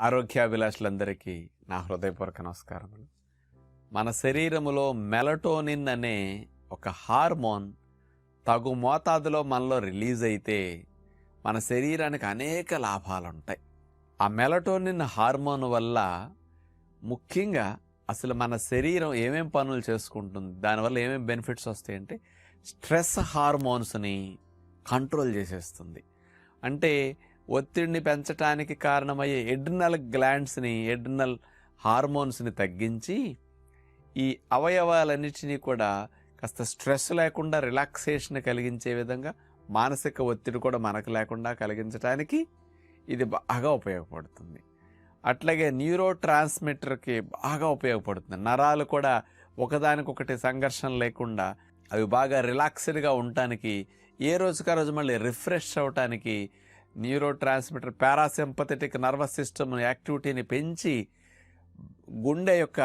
ఆరోగ్యాభిలాషులందరికీ నా హృదయపూర్వక నమస్కారములు. మన శరీరములో మెలటోనిన్ అనే ఒక హార్మోన్ తగు మోతాదులో మనలో రిలీజ్ అయితే మన శరీరానికి అనేక లాభాలు ఉంటాయి ఆ మెలటోనిన్ హార్మోన్ వల్ల ముఖ్యంగా అసలు మన శరీరం ఏమేం పనులు చేసుకుంటుంది దానివల్ల ఏమేం బెనిఫిట్స్ వస్తాయంటే స్ట్రెస్ హార్మోన్స్ని కంట్రోల్ చేసేస్తుంది. అంటే ఒత్తిడిని పెంచడానికి కారణమయ్యే ఎడ్రినల్ గ్లాండ్స్ని ఎడ్రినల్ హార్మోన్స్ని తగ్గించి ఈ అవయవాలన్నిటినీ కూడా కాస్త స్ట్రెస్ లేకుండా రిలాక్సేషన్ కలిగించే విధంగా మానసిక ఒత్తిడి కూడా మనకు లేకుండా కలిగించడానికి ఇది బాగా ఉపయోగపడుతుంది. అట్లాగే న్యూరో ట్రాన్స్మిటర్కి బాగా ఉపయోగపడుతుంది. నరాలు కూడా ఒకదానికొకటి సంఘర్షణ లేకుండా అవి బాగా రిలాక్స్డ్గా ఉండటానికి ఏ రోజుకా రోజు మళ్ళీ రిఫ్రెష్ అవటానికి neurotransmitter parasympathetic nervous system యాక్టివిటీని పెంచి గుండె యొక్క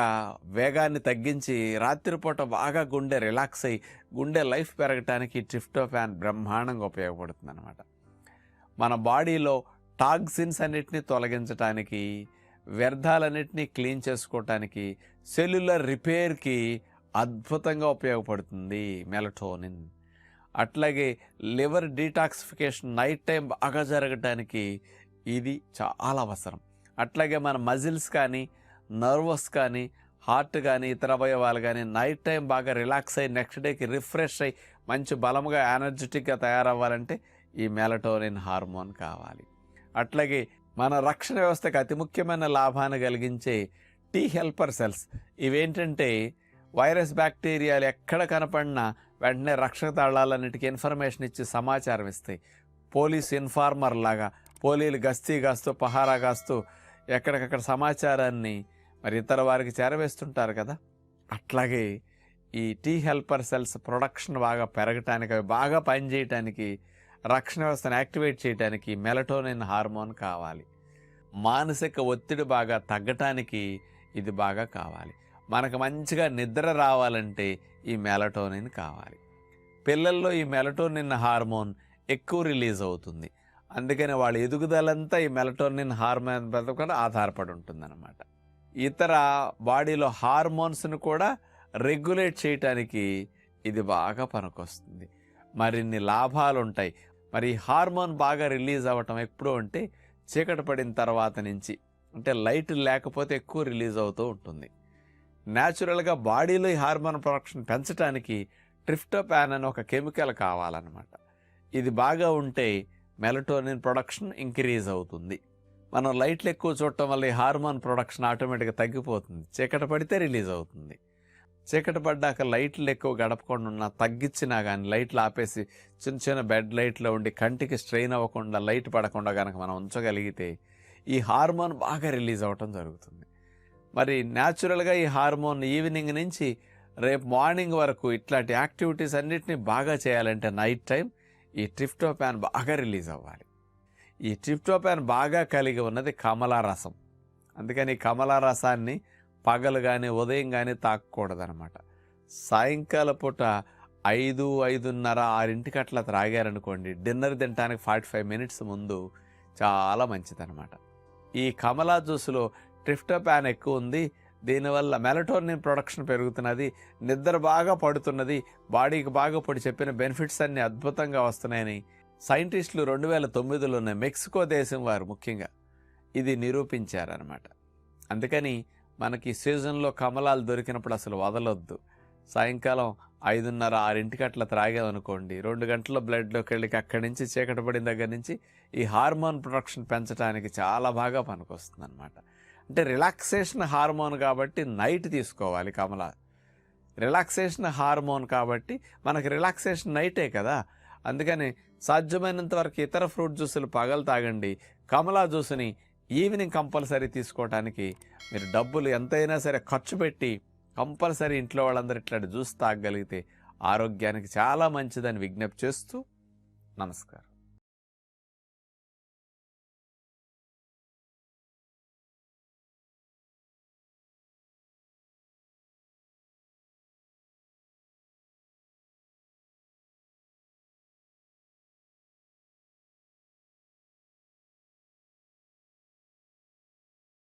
వేగాన్ని తగ్గించి రాత్రిపూట బాగా గుండె రిలాక్స్ అయ్యి గుండె లైఫ్ పెరగటానికి ట్రిఫ్టోఫాన్ బ్రహ్మాండంగా ఉపయోగపడుతుంది అనమాట మన బాడీలో టాక్సిన్స్ అన్నిటిని తొలగించటానికి వ్యర్థాలన్నిటినీ క్లీన్ చేసుకోవటానికి సెల్యులర్ రిపేర్కి అద్భుతంగా ఉపయోగపడుతుంది మెలటోనిన్. అట్లాగే లివర్ డీటాక్సిఫికేషన్ నైట్ టైం బాగా జరగటానికి ఇది చాలా అవసరం. అట్లాగే మన మజిల్స్ కానీ నర్వస్ కానీ హార్ట్ కానీ ఇతర అవయవాలు కానీ నైట్ టైం బాగా రిలాక్స్ అయ్యి నెక్స్ట్ డేకి రిఫ్రెష్ అయ్యి మంచి బలంగా ఎనర్జెటిక్గా తయారవ్వాలంటే ఈ మెలటోనిన్ హార్మోన్ కావాలి. అట్లాగే మన రక్షణ వ్యవస్థకు అతి ముఖ్యమైన లాభాన్ని కలిగించే టీ హెల్పర్ సెల్స్ ఇవేంటంటే వైరస్ బ్యాక్టీరియాలు ఎక్కడ కనపడినా వెంటనే రక్షక దళాలన్నిటికీ ఇన్ఫర్మేషన్ ఇచ్చి సమాచారం ఇస్తాయి పోలీస్ ఇన్ఫార్మర్ లాగా పోలీలు గస్తీ కాస్తూ పహారా కాస్తూ ఎక్కడికక్కడ సమాచారాన్ని మరి ఇతర వారికి చేరవేస్తుంటారు కదా. అట్లాగే ఈ టీ హెల్పర్ సెల్స్ ప్రొడక్షన్ బాగా పెరగటానికి అవి బాగా పనిచేయటానికి రక్షణ వ్యవస్థను యాక్టివేట్ చేయడానికి మెలటోనిన్ హార్మోన్ కావాలి. మానసిక ఒత్తిడి బాగా తగ్గటానికి ఇది బాగా కావాలి. మనకు మంచిగా నిద్ర రావాలంటే ఈ మెలటోనిన్ కావాలి. పిల్లల్లో ఈ మెలటోనిన్ హార్మోన్ ఎక్కువ రిలీజ్ అవుతుంది. అందుకని వాళ్ళ ఎదుగుదలంతా ఈ మెలటోనిన్ హార్మోన్ బ్రతకుండా కూడా ఆధారపడి ఉంటుందన్నమాట. ఇతర బాడీలో హార్మోన్స్ను కూడా రెగ్యులేట్ చేయటానికి ఇది బాగా పనికొస్తుంది. మరిన్ని లాభాలు ఉంటాయి మరి హార్మోన్ బాగా రిలీజ్ అవ్వటం ఎప్పుడు అంటే చీకటి పడిన తర్వాత నుంచి. అంటే లైట్ లేకపోతే ఎక్కువ రిలీజ్ అవుతూ ఉంటుంది. న్యాచురల్గా బాడీలో ఈ హార్మోన్ ప్రొడక్షన్ పెంచడానికి ట్రిఫ్టోపాన్ అని ఒక కెమికల్ కావాలన్నమాట. ఇది బాగా ఉంటే మెలటోనిన్ ప్రొడక్షన్ ఇంక్రీజ్ అవుతుంది. మనం లైట్లు ఎక్కువ చూడటం వల్ల ఈ హార్మోన్ ప్రొడక్షన్ ఆటోమేటిక్గా తగ్గిపోతుంది. చీకట పడితే రిలీజ్ అవుతుంది. చీకట పడ్డాక లైట్లు ఎక్కువ గడపకుండా ఉన్నా తగ్గించినా కానీ లైట్లు ఆపేసి చిన్న చిన్న బెడ్ లైట్లో ఉండి కంటికి స్ట్రెయిన్ అవ్వకుండా లైట్ పడకుండా కనుక మనం ఉంచగలిగితే ఈ హార్మోన్ బాగా రిలీజ్ అవ్వటం జరుగుతుంది. మరి న్యాచురల్గా ఈ హార్మోన్ ఈవినింగ్ నుంచి రేపు మార్నింగ్ వరకు ఇట్లాంటి యాక్టివిటీస్ అన్నిటిని బాగా చేయాలంటే నైట్ టైం ఈ ట్రిప్టోపాన్ బాగా రిలీజ్ అవ్వాలి. ఈ ట్రిప్టోపాన్ బాగా కలిగి ఉన్నది కమలా రసం. అందుకని ఈ కమలా రసాన్ని పగలు కానీ ఉదయం కానీ తాకూడదనమాట సాయంకాల పూట ఐదు ఐదున్నర ఆరింటికి అట్లా త్రాగారనుకోండి డిన్నర్ తినడానికి ఫార్టీ ఫైవ్ మినిట్స్ ముందు చాలా మంచిదనమాట ఈ కమలా జ్యూస్లో ట్రిఫ్టోపాన్ ఎక్కువ ఉంది దీనివల్ల మెలటోనిన్ ప్రొడక్షన్ పెరుగుతున్నది. నిద్ర బాగా పడుతున్నది. బాడీకి బాగా పడి చెప్పిన బెనిఫిట్స్ అన్నీ అద్భుతంగా వస్తున్నాయని సైంటిస్టులు రెండు వేల తొమ్మిదిలోనే మెక్సికో దేశం వారు ముఖ్యంగా ఇది నిరూపించారనమాట అందుకని మనకి సీజన్లో కమలాలు దొరికినప్పుడు అసలు వదలొద్దు. సాయంకాలం ఐదున్నర ఆరింటికి అట్లా త్రాగామనుకోండి. రెండు గంటల బ్లడ్లోకి వెళ్ళి అక్కడి నుంచి చీకటి పడిన దగ్గర నుంచి ఈ హార్మోన్ ప్రొడక్షన్ పెంచడానికి చాలా బాగా పనికొస్తుంది అనమాట అంటే రిలాక్సేషన్ హార్మోన్ కాబట్టి నైట్ తీసుకోవాలి కమల. రిలాక్సేషన్ హార్మోన్ కాబట్టి మనకు రిలాక్సేషన్ నైటే కదా. అందుకని సాధ్యమైనంత వరకు ఇతర ఫ్రూట్ జ్యూసులు పగలు తాగండి. కమలా జ్యూస్ని ఈవినింగ్ కంపల్సరీ తీసుకోవడానికి మీరు డబ్బులు ఎంతైనా సరే ఖర్చు పెట్టి కంపల్సరీ ఇంట్లో వాళ్ళందరూ ఇట్లాంటి జ్యూస్ తాగగలిగితే ఆరోగ్యానికి చాలా మంచిదని విజ్ఞప్తి చేస్తూ నమస్కారం.